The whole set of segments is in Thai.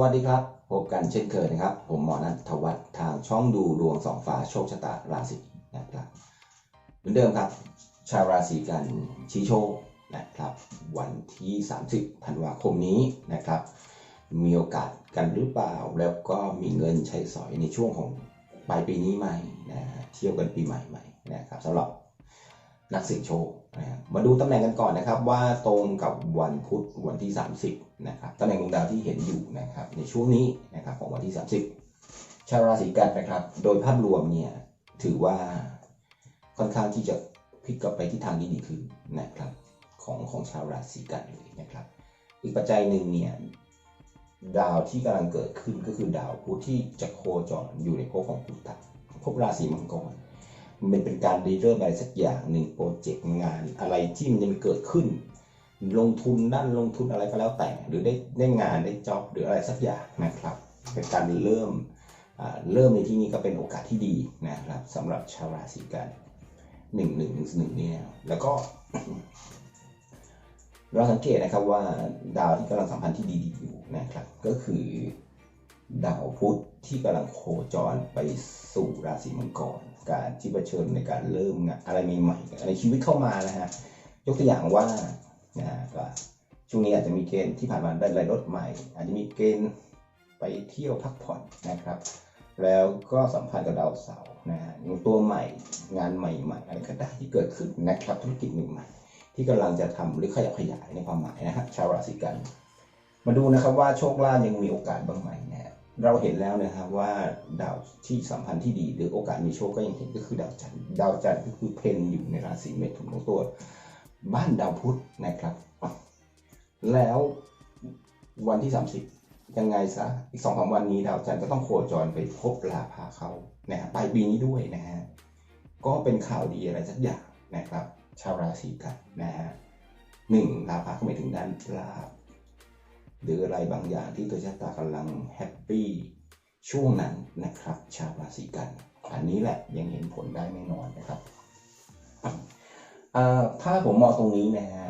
วัสดีครับ พบกันเช่นเคยนะครับ ผมหมอนัทวัฒน์ทางช่องดูดวงสองฟ้าโชคชะตาราศีนะครับเหมือนเดิมครับ ชาวราศีกันชี้โชคนะครับ วันที่ 30ธันวาคมนี้นะครับ มีโอกาสกันหรือเปล่า แล้วก็มีเงินใช้สอยในช่วงของปลายปีนี้ไหมนะฮะเที่ยวกันปีใหม่ใหมนะครับสำหรับ นักเสี่ยงโชคนะมาดูตำแหน่งกันก่อนนะครับ ว่าตรงกับวันพุธวันที่ 30นะครับตำแหน่งดวงดาวที่เห็นอยู่นะครับในช่วงนี้นะครับของวันที่ 30 ชาวราศีกันนะครับ โดยภาพรวมเนี่ยถือว่าค่อนข้างที่จะพลิกกลับไปที่ทางที่ดีขึ้นนะครับของของชาวราศีกันเลยนะครับ อีกปัจจัยหนึ่งเนี่ยดาวที่กำลังเกิดขึ้นก็คือดาวพุธที่จะโคจรอยู่ในภพของพุทธะภพราศีมังกร มันเป็นการรีเริ่มอะไรสักอย่างหนึ่งโปรเจกต์งานอะไรที่มันจะเกิดขึ้น ลงทุนด้านลงทุนอะไรก็แล้วแต่ หรือได้ได้งานได้จ็อบหรืออะไรสักอย่างนะครับเป็นการเริ่มเริ่มในที่นี้ก็เป็นโอกาสที่ดีนะครับสำหรับชาวราศีกันหนึ่งหนึ่งหนึ่งเนี่ยแล้วก็ เราสังเกตนะครับว่าดาวที่กำลังสัมพันธ์ที่ดีอยู่นะครับ ก็คือดาวพุธที่กำลังโคจรไปสู่ราศีมังกร การที่เผชิญในการเริ่มงานอะไรใหม่ๆในชีวิตเข้ามานะฮะยกตัวอย่างว่านะฮะก็ช่วงนี้อาจจะมีเกณฑ์ที่ผ่านมาได้รายรถใหม่ อาจจะมีเกณฑ์ไปเที่ยวพักผ่อนนะครับ แล้วก็สัมพันธ์กับดาวเสาร์นะฮะอย่งตัวใหม่งานใหม่ๆอะไรก็ได้ที่เกิดขึ้นนะครับธุรกิจใหม่ๆที่กำลังจะทำหรือขยับขยายในความหมายนะฮะชาวราศีกัน มาดูนะครับว่าโชคลาภยังมีโอกาสบ้างไหมนะฮะ เราเห็นแล้วนะครับว่าดาวที่สัมพันธ์ที่ดีหรือโอกาสมีโชคก็ยังเห็นก็คือดาวจันทร์ดาวจันทร์ก็คือเพนอยู่ในราศีเมถุนของตัว บ้านดาวพุธนะครับ แล้ววันที่ 30 ยังไงซะอีกสองสามวันนี้ดาวจันทร์ก็ต้องโคจรไปพบลาภาเขานะฮะปลายปีนี้ด้วยนะฮะก็เป็นข่าวดีอะไรสักอย่างนะครับ ชาวราศีกันนะฮะหนึ่งลาภาก็หมายถึงด้านลาภ หรืออะไรบางอย่างที่ตัวชะตากำลังแฮปปี้ช่วงนั้นนะครับ ชาวราศีกัน อันนี้แหละยังเห็นผลได้แน่นอนนะครับถ้าผมมองตรงนี้นะฮะ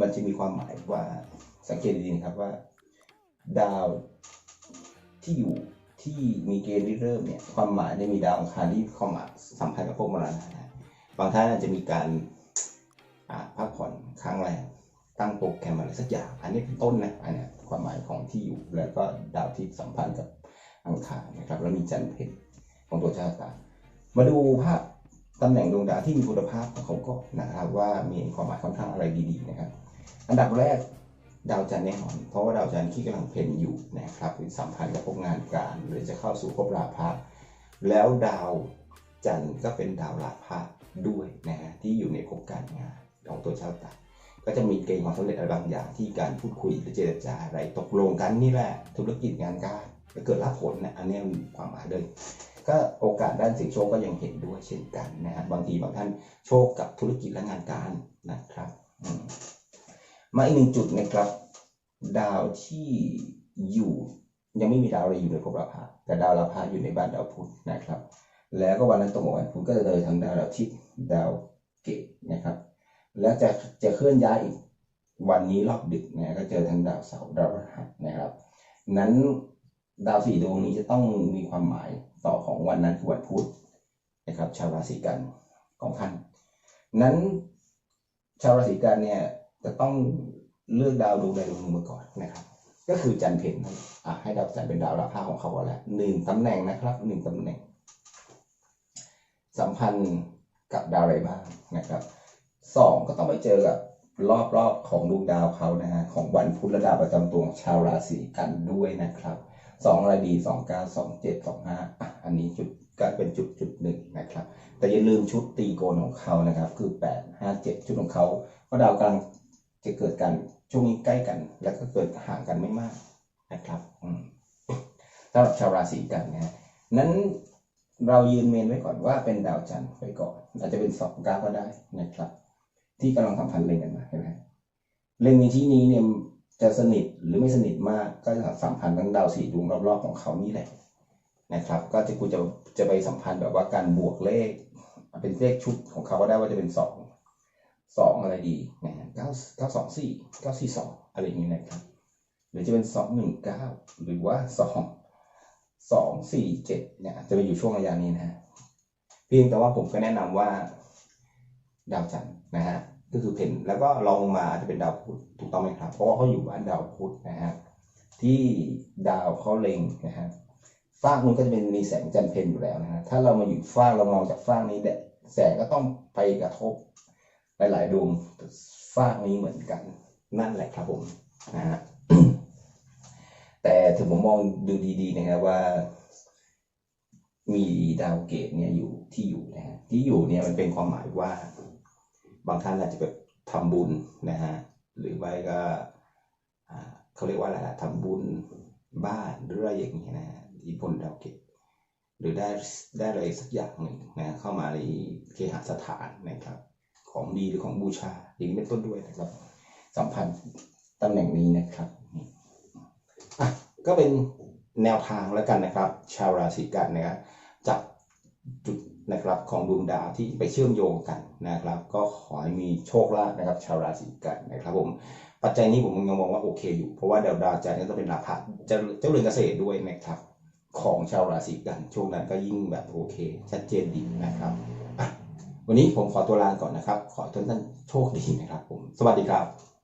มันจะมีความหมายว่าสังเกตดีๆครับว่า ดาวที่อยู่ที่มีเกณฑ์ริเริ่มเนี่ยความหมายเนี่ยมีดาวอังคารที่เข้ามาสัมพันธ์กับพวกมรณะนะบางท่านอาจจะมีการพักผ่อนครั้งแรก ตั้งโปรแกรมอะไรสักอย่าง อันนี้เป็นต้นนะอันนี้ความหมายของที่อยู่แล้วก็ดาวที่สัมพันธ์กับอังคารนะครับ แล้วมีจันทร์เพชรของตัวชาติมาดูภาพตำแหน่งดวงดาวที่มีคุณภาพของเขาก็นะครับว่ามีความหมายค่อนข้างอะไรดีๆนะครับ อันดับแรกดาวจันทร์แน่นอนเพราะว่าดาวจันทร์ที่กำลังเพนอยู่นะครับเป็นสัมพันธ์กับพวกงานการหรือจะเข้าสู่ภพราภะแล้วดาวจันทร์ก็เป็นดาวราภะด้วยนะฮะที่อยู่ในภพการงานของตัวชาวตา ก็จะมีเกณฑ์ความสำเร็จอะไรบางอย่างที่การพูดคุยหรือเจรจาอะไรตกลงกันนี่แหละธุรกิจงานการจะเกิดรับผลนะอันนี้มีความหมายเลยก็โอกาสด้านเสิ่งโชคก็ยังเห็นด้วยเช่นกันนะฮะบางทีบางท่านโชคกับธุรกิจและงานการนะครับอืมมาอีกหนึ่งจุดนะครับ ดาวที่อยู่ ยังไม่มีดาวอะไรอยู่ในภพราพาแต่ดาวราพาอยู่ในบ้านดาวพุธนะครับ แล้วก็วันนั้นตรงกับวันพุธก็จะเลยทางดาวดาวทิศดาวเกตนะครับ แล้วจะจะเคลื่อนย้ายอีกวันนี้รอบดึกนะก็เจอทางดาวเสาร์ดาวพฤหัสนะครับ นั้นดาวสี่ดวงนี้จะต้องมีความหมายต่อของวันนั้นคือวันพุธนะครับ ชาวราศีกันของท่านนั้นชาวราศีกันเนี่ยจะต้องเลือกดาวดวงใดดวงหนึ่งมาก่อนนะครับ ก็คือจันทร์เพนนั่นอะให้ดาวจันทร์เป็นดาวราพาของเขาก่อนแหละหนึ่งตำแหน่งนะครับหนึ่งตำแหน่ง สัมพันธ์กับดาวอะไรบ้างนะครับ สองก็ต้องไปเจอกับรอบๆของดวงดาวเขานะฮะของวันพุธและดาวประจำตัวของชาวราศีกันด้วยนะครับสองอะไรดีสองเก้าสองเจ็ดสองห้าอันนี้จุดก็เป็นจุดจุดหนึ่งนะครับ แต่อย่าลืมชุดตีโกนของเขานะครับ คือแปดห้าเจ็ดชุดของเขาเพราะดาวกลางจะเกิดกันช่วงนี้ใกล้กัน แล้วก็เกิดห่างกันไม่มากนะครับสำหรับชาวราศีกันนะนั้นเรายืนเมนไว้ก่อนว่าเป็นดาวจันทร์ไปก่อน อาจจะเป็นสองก้าก็ได้นะครับ ที่กำลังสัมพันธ์เล็งกันมาเห็นไหมเล็งในที่นี้เนี่ยจะสนิทหรือไม่สนิทมากก็จะสัมพันธ์ทั้งดาวสี่ดวงรอบๆของเขานี่แหละนะครับ ก็จะกูจะจะไปสัมพันธ์แบบว่าการบวกเลข เป็นเลขชุดของเขาก็ได้ว่าจะเป็นสองสองอะไรดีนะเก้าเก้าสองสี่เก้าสี่สองอะไรอย่างนี้นะครับ หรือจะเป็นสองหนึ่งเก้าหรือว่าสองสองสี่เจ็ดเนี่ยจะไปอยู่ช่วงระยะนี้นะฮะเพียงแต่ว่าผมก็แนะนำว่า ดาวจันทร์นะฮะก็คือเพนแล้วก็ลองลงมาอาจจะเป็นดาวพุธถูกต้องไหมครับ เพราะว่าเขาอยู่บ้านดาวพุธนะฮะที่ดาวเขาเล็งนะฮะฟากนู้นก็จะเป็นมีแสงจันทร์เพนอยู่แล้วนะฮะถ้าเรามาอยู่ฟากเรามองจากฟากนี้แดดแสงก็ต้องไปกระทบหลายๆดวงฟากนี้เหมือนกันนั่นแหละครับผมนะฮะแต่ถึงผมมองดูดีๆนะครับว่ามีดาวเกตเนี่ยอยู่ที่อยู่นะฮะที่อยู่เนี่ยมันเป็นความหมายว่า บางท่านอาจจะแบบทำบุญนะฮะหรือไม่ก็เขาเรียกว่าอะไรนะทำบุญบ้านหรืออะไรอย่างเงี้ยนะฮะอิทธิพลดาวเกตหรือได้ได้อะไรสักอย่างหนึ่งนะเข้ามาในเคหสถานนะครับ ของดีหรือของบูชาอย่างนี้เป็นต้นด้วยนะครับ สัมพันธ์ตำแหน่งนี้นะครับอะก็เป็นแนวทางแล้วกันนะครับ ชาวราศีกันนะครับจับจุด นะครับของดวงดาวที่ไปเชื่อมโยงกันนะครับ ก็ขอให้มีโชคลาภนะครับชาวราศีกันนะครับผมปัจจัยนี้ผมยังมองว่าโอเคอยู่ เพราะว่าดาวดาวจันทร์ก็จะเป็นราพะเจะเจ้าเรือนเกษตรด้วยนะครับของชาวราศีกันช่วงนั้นก็ยิ่งแบบโอเค ชัดเจนดีนะครับวันนี้ผมขอตัวลาก่อนนะครับ ขอทุกท่านโชคดีนะครับผมสวัสดีครับ